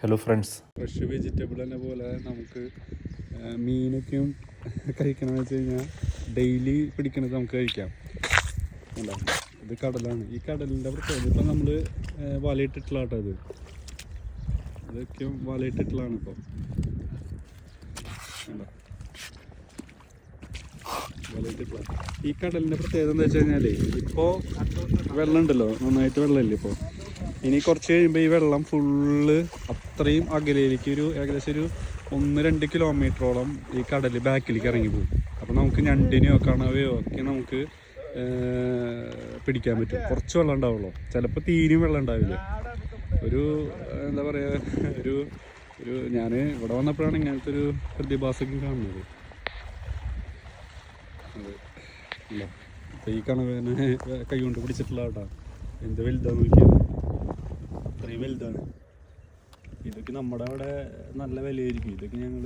Hello friends fresh vegetable തന്നെ പോലെ നമുക്ക് മീനൊക്കെയും കഴിക്കണമെന്ന് വെച്ച് കഴിഞ്ഞാൽ ഡെയിലി പിടിക്കണത് നമുക്ക് കഴിക്കാം. ഇത് കടലാണ്. ഈ കടലിന്റെ പ്രത്യേകത ഇപ്പം നമ്മൾ വലയിട്ടിട്ടുള്ള കേട്ടോ ഇത്. ഇതൊക്കെയും വലയിട്ടിട്ടുള്ളതാണ് ഇപ്പോൾ ഈ കടലിന്റെ പ്രത്യേകത എന്താ വെച്ച് കഴിഞ്ഞാൽ ഇപ്പോൾ വെള്ളം ഉണ്ടല്ലോ നന്നായിട്ട് വെള്ളമില്ല ഇപ്പോൾ ഇനി കുറച്ച് കഴിയുമ്പോൾ ഈ വെള്ളം ഫുള്ള് അത്രയും അകലേക്ക് ഒരു ഏകദേശം ഒരു ഒന്ന് രണ്ട് കിലോമീറ്ററോളം ഈ കടൽ ബാക്കിലേക്ക് ഇറങ്ങി പോകും. അപ്പോൾ നമുക്ക് ഞണ്ടിനെയോ കണവയോ ഒക്കെ നമുക്ക് പിടിക്കാൻ പറ്റും. കുറച്ച് വെള്ളം ഉണ്ടാവുള്ളൂ. ചിലപ്പോൾ തീരും വെള്ളം ഉണ്ടാവില്ല. ഒരു എന്താ പറയുക ഒരു ഒരു ഞാൻ ഇവിടെ വന്നപ്പോഴാണ് ഇങ്ങനത്തെ ഒരു പ്രതിഭാസമൊക്കെ കാണുന്നത്. അതെ. ഈ കണവനെ കൈ കൊണ്ട് പിടിച്ചിട്ടുള്ള കേട്ടോ എന്ത് വലുതാന്ന് നോക്കിയത് അത്രയും വലുതാണ്. ഇതൊക്കെ നമ്മുടെ അവിടെ നല്ല വിലയായിരിക്കും. ഇതൊക്കെ ഞങ്ങൾ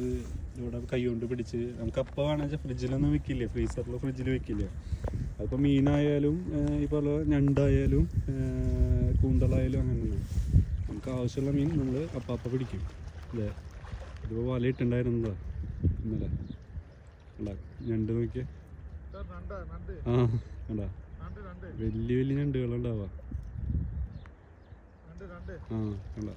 ഇവിടെ കൈ കൊണ്ട് പിടിച്ച് നമുക്ക് അപ്പം വേണമെന്ന് വെച്ചാൽ ഫ്രിഡ്ജിലൊന്നും വെക്കില്ല. ഫ്രീസറിൽ ഫ്രിഡ്ജിൽ വെക്കില്ല. അതിപ്പോൾ മീനായാലും ഈ പോലെ ഞണ്ടായാലും കൂന്തളായാലും അങ്ങനെ തന്നെ. നമുക്ക് ആവശ്യമുള്ള മീൻ നമ്മൾ അപ്പം അപ്പം പിടിക്കും. അല്ലേ ഇതിപ്പോൾ വല ഇട്ടുണ്ടായിരുന്നതാ ഇന്നലെ. അല്ല ഞണ്ട് നോക്കിയേ. ആ ഉണ്ടാ വലിയ വലിയ ഞണ്ടുകളുണ്ടാവാ ആ ഉണ്ടാ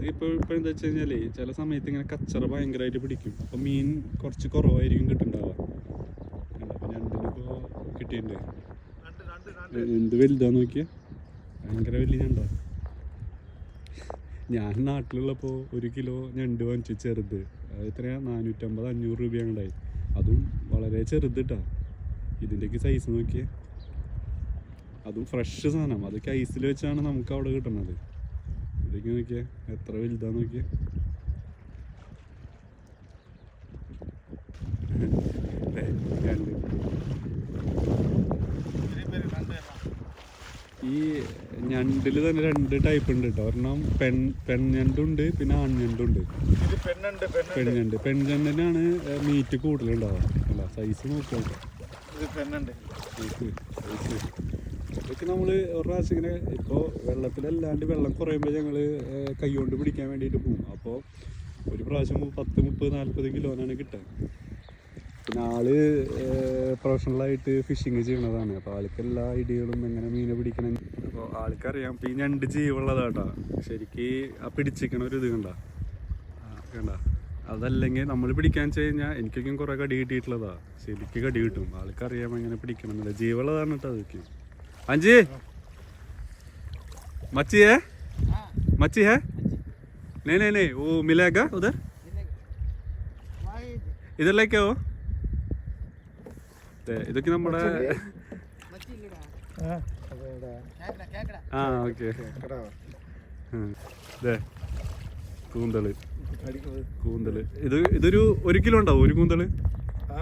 ഇതിപ്പോൾ എന്താ വെച്ച് കഴിഞ്ഞാലേ ചില സമയത്ത് ഇങ്ങനെ കച്ചറ ഭയങ്കരമായിട്ട് പിടിക്കും. അപ്പം മീൻ കുറച്ച് കുറവായിരിക്കും കിട്ടുന്നുണ്ടാവുക? അപ്പം കിട്ടിയിട്ടുണ്ട്. എന്ത് വലുതാ നോക്കിയ? ഭയങ്കര വലിയ ഞണ്ടാ. ഞാൻ നാട്ടിലുള്ളപ്പോൾ ഒരു കിലോ ഞണ്ട് വാങ്ങിച്ചു ചെറുത്. അത് എത്രയാ? നാനൂറ്റമ്പത് അഞ്ഞൂറ് രൂപയാണ് ഉണ്ടായി അതും വളരെ ചെറുത് കേട്ടാ ഇതിന്റെയൊക്കെ സൈസ് നോക്കിയേ. അതും ഫ്രഷ് സാധനം. അതൊക്കെ ഐസിൽ വെച്ചാണ് നമുക്ക് അവിടെ കിട്ടുന്നത്. ഇതൊക്കെ നോക്കിയേ എത്ര വലുതാ നോക്കിയേ. ഈ ഞണ്ടിൽ തന്നെ രണ്ട് ടൈപ്പ് ഉണ്ട് കേട്ടോ ഒരെണ്ണം പെൺ പെൺഞണ്ടുണ്ട് പിന്നെ ആൺഞണ്ടുണ്ട് പെൺഞണ്ട് പെൺഞണ്ടിനാണ് മീറ്റ് കൂടുതലുണ്ടാവുക. അല്ല സൈസ് നോക്കാം സൈസ് ഇതൊക്കെ നമ്മൾ ഒരു പ്രാവശ്യം ഇങ്ങനെ ഇപ്പോൾ വെള്ളത്തിലല്ലാണ്ട് വെള്ളം കുറയുമ്പോൾ ഞങ്ങൾ കൈകൊണ്ട് പിടിക്കാൻ വേണ്ടിയിട്ട് പോകും അപ്പോൾ ഒരു പ്രാവശ്യം പത്ത് മുപ്പത് നാൽപ്പത് കിലോനാണ് കിട്ടുക പിന്നെ ആൾ പ്രൊഫഷണലായിട്ട് ഫിഷിങ് ചെയ്യണതാണ് അപ്പോൾ ആൾക്ക് എല്ലാ ഐഡിയകളും എങ്ങനെ മീനെ പിടിക്കണം അപ്പോൾ ആൾക്കറിയാം. ഇപ്പോൾ ഈ ഞണ്ട് ജീവുള്ളതാട്ടാ. ശരിക്ക് ആ പിടിച്ചിരിക്കണ ഒരു ഇത് കണ്ട. കണ്ട. അതല്ലെങ്കിൽ നമ്മൾ പിടിക്കാൻ വെച്ച് കഴിഞ്ഞാൽ എനിക്കൊക്കെ കുറേ കടി കിട്ടിയിട്ടുള്ളതാണ് ശരിക്ക് കടി കിട്ടും. ആൾക്കറിയാം എങ്ങനെ പിടിക്കണം എന്നുള്ളത് ജീവുള്ളതാണ് കേട്ടോ അതൊക്കെ. അഞ്ചി मच्छी है मच्छी है नहीं नहीं नहीं वो मिलेगा उधर इधर लेके आओ ദേ, ഇതൊക്കെ നമ്മുടെ ആ ഓക്കെ കൂന്തള് കൂന്തള് ഇത് ഇതൊരു ഒരു കിലോ ഉണ്ടാവും ഒരു കൂന്തള് ആ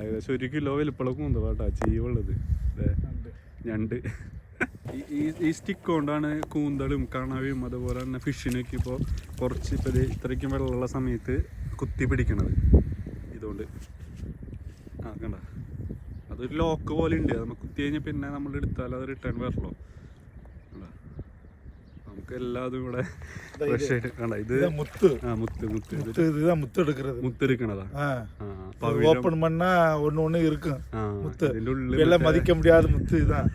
ഏകദേശം ഒരു കിലോ വലിപ്പമുള്ള കൂന്തള കേട്ടോ ചീവുള്ളത് ദേ, ഞണ്ട്. ഈ- ഈ സ്റ്റിക്ക് കൊണ്ടാണ് കൂന്തളും കണവയും അതുപോലെ തന്നെ ഫിഷിനൊക്കെ ഇപ്പോൾ കുറച്ച് ഇപ്പോൾ ഇത്രയ്ക്കും വെള്ളമുള്ള സമയത്ത് കുത്തി പിടിക്കണത്. ഇതുകൊണ്ട്. ആ കണ്ട? അതൊരു ലോക്ക് പോലെ ഉണ്ട്. നമ്മൾ കുത്തി കഴിഞ്ഞാൽ പിന്നെ നമ്മൾ എടുത്താൽ അത് റിട്ടേൺ വരല്ലോ? നമുക്ക് എല്ലാതും ഇവിടെ ഫ്രഷ് ആയിട്ട് കണ്ട ഇത് முத்து ആ മുത്ത് മുത്ത് ഇത് முத்து இதுதான் முத்து எடுக்கிறது മുത്തെടുക്കണതാ ஆ. ആ പവിഴം ஓப்பன் பண்ணா ஒண்ணு ஒண்ணு இருக்கும் ആ முத்து ഇതിൻ്റെ ഉള്ളിൽ எல்லாம் மதிக்க முடியாத முத்து இதுதான்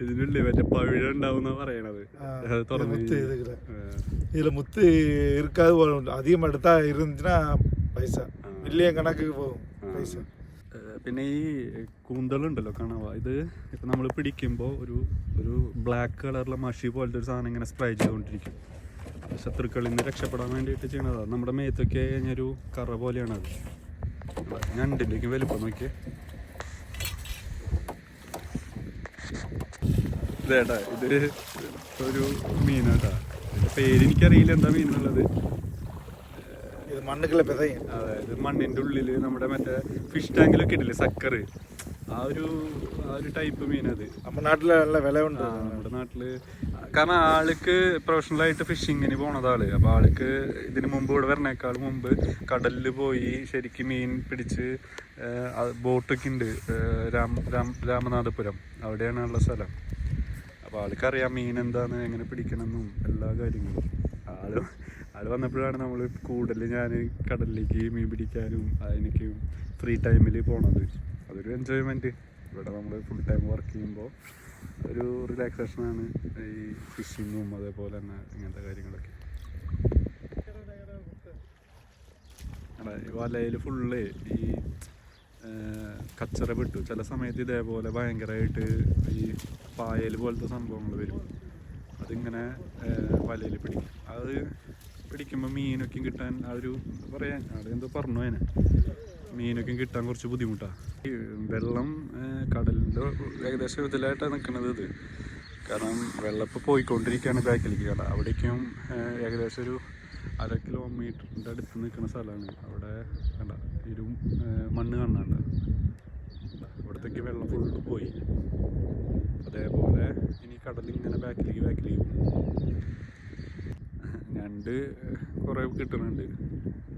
ഇതിൻ്റെ ഉള്ളിൽ മറ്റേ പവിഴം ഉണ്ടാവും പറയണത് ஆ, അത് இது തുറന്ന് முத்து കഴിഞ്ഞാ. இதுக்குற ആ. இதுல முத்து இருக்காது ஒரு- அதிகமா எடுத்தா இருந்துச்சுன்னா பைசா ஆ. மில்லியன் கணக்குக்கு போகும் ആ. பைசா ഏഹ് പിന്നെ ഈ കൂന്തളുണ്ടല്ലോ കണവ. ഇത് ഇപ്പം നമ്മൾ പിടിക്കുമ്പോൾ ഒരു ഒരു ബ്ലാക്ക് കളറിലെ മഷി പോലത്തെ ഒരു സാധനം ഇങ്ങനെ സ്പ്രേ ചെയ്തുകൊണ്ടിരിക്കും. ശത്രുക്കളിൽ നിന്ന് രക്ഷപ്പെടാൻ വേണ്ടിയിട്ട് ചെയ്യണതാണ് നമ്മുടെ മേത്തൊക്കെ കഴിഞ്ഞൊരു കറ പോലെയാണ് അത്. ഞണ്ടിന്റെയൊക്കെ വലുപ്പം നോക്കിയേ. ഇതേട്ടാ ഇത് ഒരു മീനാട്ടാ പേരെനിക്കറിയില്ല എന്താ മീനുള്ളത് മണ്ണുകളെ പിതയും? അതെ ഉള്ളിൽ നമ്മുടെ മറ്റേ ഫിഷ് ടാങ്കിലൊക്കെ ഇട്ടില്ലേ സക്കർ ആ ഒരു ആ ഒരു ടൈപ്പ് മീനത് നമ്മുടെ നാട്ടിലുള്ള നല്ല വില ഉണ്ട് നമ്മുടെ നാട്ടിൽ കാരണം ആൾക്ക് പ്രൊഫഷണലായിട്ട് ഫിഷിങ്ങിന് പോണതാൾ അപ്പൊ ആൾക്ക് ഇതിന് മുമ്പ് ഇവിടെ വരണേക്കാൾ മുമ്പ് കടലിൽ പോയി ശരിക്കും മീൻ പിടിച്ച് ബോട്ടൊക്കെ ഉണ്ട് രാം രാം രാമനാഥപുരം. അവിടെയാണ് ഉള്ള സ്ഥലം. അപ്പൊ ആൾക്കറിയാം മീൻ എന്താണ് എങ്ങനെ പിടിക്കണം എന്നും എല്ലാ കാര്യങ്ങളും. ആൾ ആൾ വന്നപ്പോഴാണ് നമ്മൾ കൂടുതൽ ഞാൻ കടലിലേക്ക് മീൻ പിടിക്കാനും അതിനൊക്കെ ഫ്രീ ടൈമിൽ പോണത്. അതൊരു എൻജോയ്മെന്റ് ഇവിടെ നമ്മൾ ഫുൾ ടൈം വർക്ക് ചെയ്യുമ്പോൾ ഒരു റിലാക്സേഷനാണ് ഈ ഫിഷിങ്ങും അതേപോലെ തന്നെ ഇങ്ങനത്തെ കാര്യങ്ങളൊക്കെ. വലയിൽ ഫുള്ള് ഈ കച്ചറ വിട്ടു ചില സമയത്ത് ഇതേപോലെ ഭയങ്കരമായിട്ട് ഈ പായൽ പോലത്തെ സംഭവങ്ങൾ വരും. അതിങ്ങനെ വലയിൽ പിടിക്കും. അത് പിടിക്കുമ്പോൾ മീനൊക്കെ കിട്ടാൻ ആ ഒരു പറയാൻ അവിടെ എന്തോ പറഞ്ഞു അതിനെ. മീനൊക്കെ കിട്ടാൻ കുറച്ച് ബുദ്ധിമുട്ടാണ് ഈ വെള്ളം കടലിന്റെ ഏകദേശം ഇതിലായിട്ടാണ് നിൽക്കുന്നത് ഇത്. കാരണം വെള്ളം ഇപ്പോൾ പോയിക്കൊണ്ടിരിക്കുകയാണ് ബാക്കിലേക്ക് കട. അവിടേക്കും ഏകദേശം ഒരു അര കിലോമീറ്ററിന്റെ അടുത്ത് നിൽക്കുന്ന സ്ഥലമാണ് അവിടെ കണ്ട ഇരു മണ്ണ് കാണാണ്ട. ഇവിടത്തേക്ക് വെള്ളം ഫുള്ള് പോയി. അതേപോലെ ഇനി കടലിങ്ങനെ ബാക്കിലേക്ക് ബാക്കിലേക്ക് പോകും. ഞണ്ട് കുറേ കിട്ടുന്നുണ്ട്.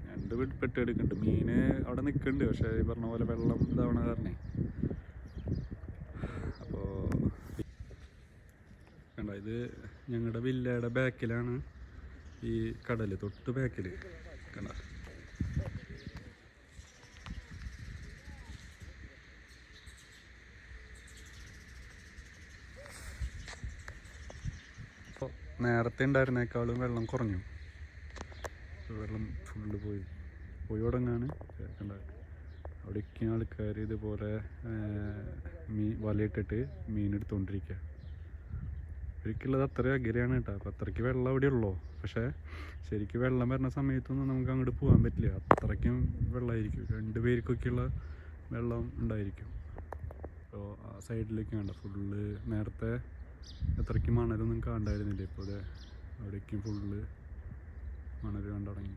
ഞണ്ട് പെട്ടെടുക്കുന്നുണ്ട് മീന് അവിടെ നിൽക്കുന്നുണ്ട് പക്ഷേ ഈ പറഞ്ഞ പോലെ വെള്ളം ഇതാവണ കാരണേ. അപ്പോൾ കണ്ട ഇത് ഞങ്ങളുടെ വില്ലയുടെ ബാക്കിലാണ് ഈ കടൽ തൊട്ട് ബാക്കിൽ കണ്ട അപ്പോൾ നേരത്തെ ഉണ്ടായിരുന്നേക്കാളും വെള്ളം കുറഞ്ഞു. വെള്ളം ഫുള്ള് പോയി. പോയി തുടങ്ങാണ്. അവിടെ അവിടേക്ക് ആൾക്കാർ ഇതുപോലെ മീൻ വലയിട്ടിട്ട് മീൻ എടുത്തുകൊണ്ടിരിക്കുക ഒരിക്കലത് അത്ര അഗ്രയാണ് കേട്ടോ. അപ്പം അത്രയ്ക്ക് വെള്ളം അവിടെ ഉള്ളൂ? പക്ഷേ ശരിക്കും വെള്ളം വരുന്ന സമയത്തൊന്നും നമുക്ക് അങ്ങോട്ട് പോകാൻ പറ്റില്ല. അത്രയ്ക്കും വെള്ളമായിരിക്കും. രണ്ട് പേർക്കൊക്കെയുള്ള വെള്ളം ഉണ്ടായിരിക്കും. അപ്പോൾ ആ സൈഡിലേക്ക് വേണ്ട ഫുള്ള് നേരത്തെ അത്രയ്ക്ക് മണലൊന്നും കണ്ടായിരുന്നില്ല. ഇപ്പോൾ അതെ അവിടേക്കും ഫുള്ള് മണൽ കണ്ടടങ്ങി.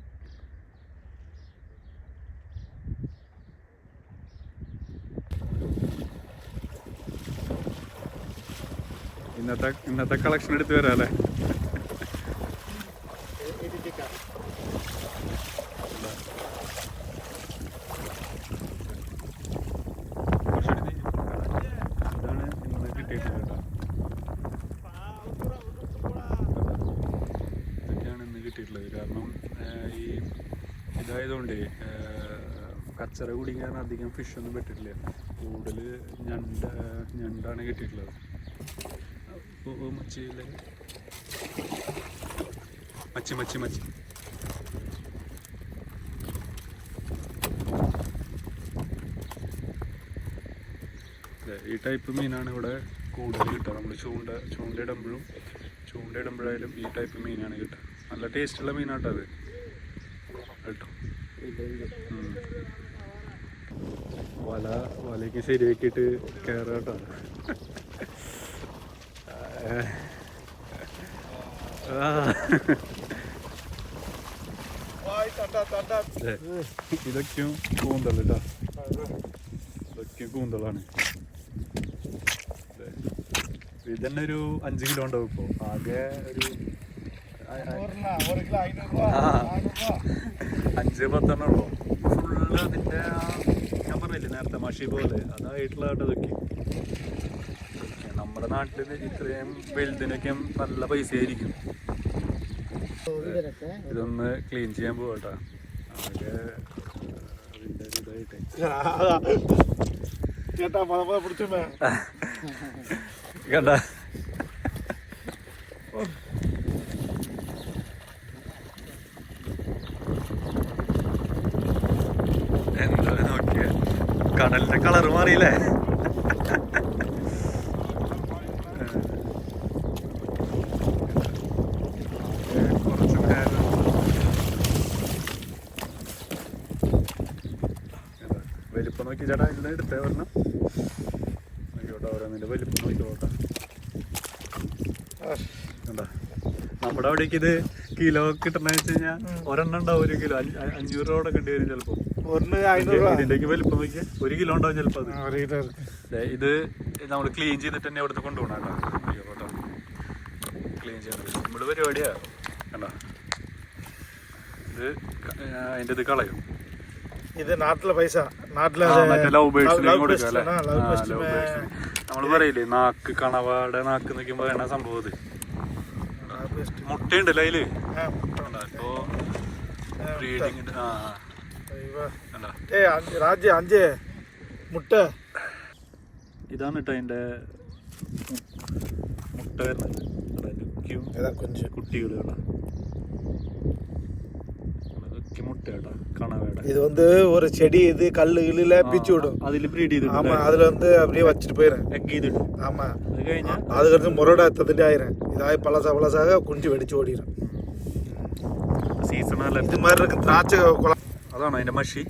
ഇന്നത്തെ ഇന്നത്തെ കളക്ഷൻ എടുത്ത് വരാം അല്ലേ കുറച്ചുകൂടി നീ- ഇതാണ് ഇന്ന് കിട്ടിയിട്ടുള്ളത് കേട്ടോ ഇതൊക്കെയാണ് ഇന്ന് കിട്ടിയിട്ടുള്ളത് കാരണം ആഹ് ഈ ഇതായതുകൊണ്ട് കച്ചറ കുടിക്കാൻ അധികം ഫിഷ് ഒന്നും പറ്റില്ല കൂടുതൽ ഞണ്ട് ഞണ്ടാണ് കിട്ടിയിട്ടുള്ളത്. മച്ചിയില്ലേ മച്ചി മച്ചി മച്ചി ഈ ടൈപ്പ് മീനാണ് ഇവിടെ കൂടുതൽ കിട്ടുക. നമ്മൾ ചൂണ്ട ചൂണ്ടയിടുമ്പോഴും ചൂണ്ടയിടുമ്പോഴായാലും ഈ ടൈപ്പ് മീനാണ് കിട്ടുക. നല്ല ടേസ്റ്റുള്ള മീനാട്ടോ അത്. കേട്ടോ. വല വലയ്ക്ക് ശരിയാക്കിയിട്ട്. ദേ, ഇതൊക്കെയും കൂന്തൽ കേട്ടോ ഇതൊക്കെയും കൂന്തളാണ്. ഇതന്നെ ഒരു അഞ്ച് കിലോ ഉണ്ടാവും ഇപ്പോൾ ആകെ ഒരു അഞ്ച് പത്തെണ്ണം ഉള്ളൂ. ഫുള്ള് അതിന്റെ ആ ഞാൻ പറഞ്ഞില്ലേ നേരത്തെ മഷി പോലെ. അതായിട്ടുള്ള കേട്ടോ ഇതൊക്കെ. ഇതൊക്കെ നമ്മുടെ നാട്ടിൽ ഇത്രയും വലുതിനൊക്കെ നല്ല പൈസ ആയിരിക്കും ഇതൊന്ന് ക്ലീൻ ചെയ്യാൻ പോകട്ടെ ആകെ അതിന്റെ ഒരു ഇതായിട്ടേ. കേട്ടാ കണ്ട എന്താ നോക്കിയ കടലിന്റെ കളർ മാറിയില്ലേ? വലിപ്പം നോക്കി ചേട്ടാ ഇന്ന് എടുത്തേ വരണം നോക്കിയോട്ടെ ഓരോന്നിന്റെ വലിപ്പം നോക്കിയോട്ടെ കണ്ടാ? നമ്മുടെ അവിടേക്ക് ഇത് കിലോ കിട്ടണ വെച്ച് കഴിഞ്ഞാൽ ഒരെണ്ണം ഉണ്ടാവും ഒരു കിലോ. അഞ്ഞൂറ് രൂപ കിട്ടി വരും ചിലപ്പോ. ഇതിലേക്ക് വലിപ്പം നോക്കിയാൽ ഒരു കിലോ ഉണ്ടാവും ചിലപ്പോൾ അത്. ഇത് നമ്മൾ ക്ലീൻ ചെയ്തിട്ട് തന്നെ അവിടുന്ന് കൊണ്ടുപോകണം കേട്ടോ. ക്ലീൻ ചെയ്യണം. നമ്മുടെ പരിപാടിയാ. കണ്ടോ? ഇത് അതിന്റെ ഇത് കളയും. ഇത് നാട്ടിലെ പൈസ. നാട്ടിലെ ലവ് ബേഡ്സിലേക്ക് കൊടുക്കാം നമ്മൾ പറയില്ലേ നാക്ക് കണവാടെ നാക്ക് നിൽക്കുമ്പോൾ വേണ സംഭവം ഇത് മുട്ടയുണ്ടല്ലോ അതിൽ. ഇപ്പോ ബ്രീഡിങ്ങിന്റെ ആ. ഏ അഞ്ച് രാജ്യ അഞ്ച് മുട്ട ഇതാണ് കേട്ടോ അതിന്റെ മുട്ട വരുന്നത് കണ്ടോ? അതിന്റെ ക്യൂ ഏതാ കുഞ്ച് കുട്ടികൾ കേട്ടോ ഇതൊക്കെ മുട്ട കേട്ടോ കണവയുടെ இது வந்து ஒரு செடி இது கல்லு கில்லுல பிச்சு விடும் അതിൽ ബ്രീഡ് ചെയ്തിട്ട് ஆமா அதுல வந்து அப்படியே வச்சுட்டு போயிடும் എഗ് ചെയ്തിട്ട് ஆமா അത് കഴിഞ്ഞാൽ அதுக்கடுத்து முரடை தந்துட்டு ஆயிரும் இதாகி பழசா பழசாக குஞ்சு வெடிச்சு ஓடிடும் സീസൺ അല്ല இது மாதிரி இருக்கு திராட்சை குளம் അതാണ് അതിന്റെ മഷി?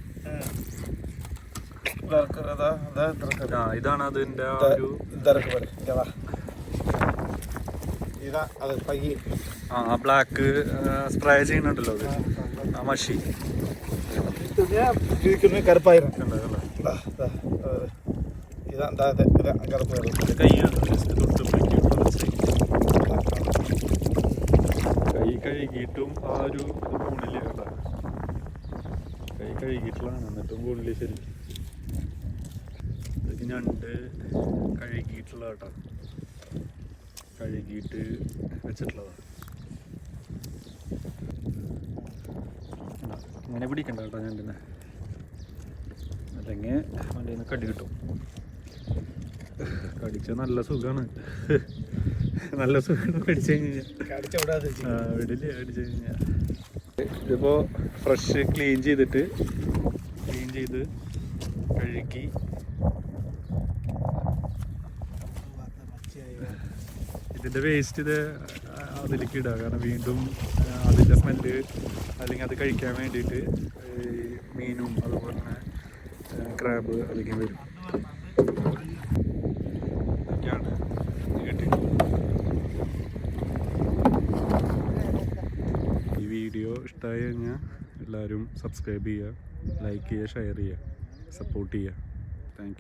ആ ഇതാണ് അതിന്റെ ഒരു ആ ബ്ലാക്ക് സ്പ്രേ ചെയ്യുന്നുണ്ടല്ലോ ആ മഷി. ഇതാ കൈ കഴുകിയിട്ടും ആ ഒരു ഇത് കഴുകിയിട്ടുള്ളതാണ് എന്നിട്ടും കൂടുതൽ ശരി. ഇത് ഞണ്ട് കഴുകിയിട്ടുള്ള കേട്ടോ. കഴുകിയിട്ട് വെച്ചിട്ടുള്ളതാണ്. ഇങ്ങനെ പിടിക്കണ്ട കേട്ടോ ഞണ്ടിനെ. അല്ലെങ്കിൽ വണ്ടിയിൽ നിന്ന് കടി കിട്ടും. കടിച്ച നല്ല സുഖമാണ് നല്ല സുഖമാണ് കടിച്ചു കഴിഞ്ഞാൽ ആ വിടില്ല കടിച്ചു കഴിഞ്ഞാൽ ഇതിപ്പോ ഫ്രഷ് ക്ലീൻ ചെയ്തിട്ട് ക്ലീൻ ചെയ്ത് കഴുകി. ഇതിന്റെ വേസ്റ്റ് ഇത് അതിലേക്ക് ഇടുക കാരണം വീണ്ടും അതിന്റെ സ്മെല്ല് അല്ലെങ്കിൽ അത് കഴിക്കാൻ വേണ്ടിയിട്ട് മീനും അതുപോലെ തന്നെ ക്രാബ് അല്ലെങ്കിൽ വരും ഇതൊക്കെയാണ് കിട്ടിയിട്ടുള്ളത് ഈ വീഡിയോ ഇഷ്ടമായി കഴിഞ്ഞാൽ എല്ലാവരും സബ്സ്ക്രൈബ് ചെയ്യുക ലൈക്ക് ചെയ്യുക ഷെയർ ചെയ്യുക സപ്പോർട്ട് ചെയ്യുക. താങ്ക്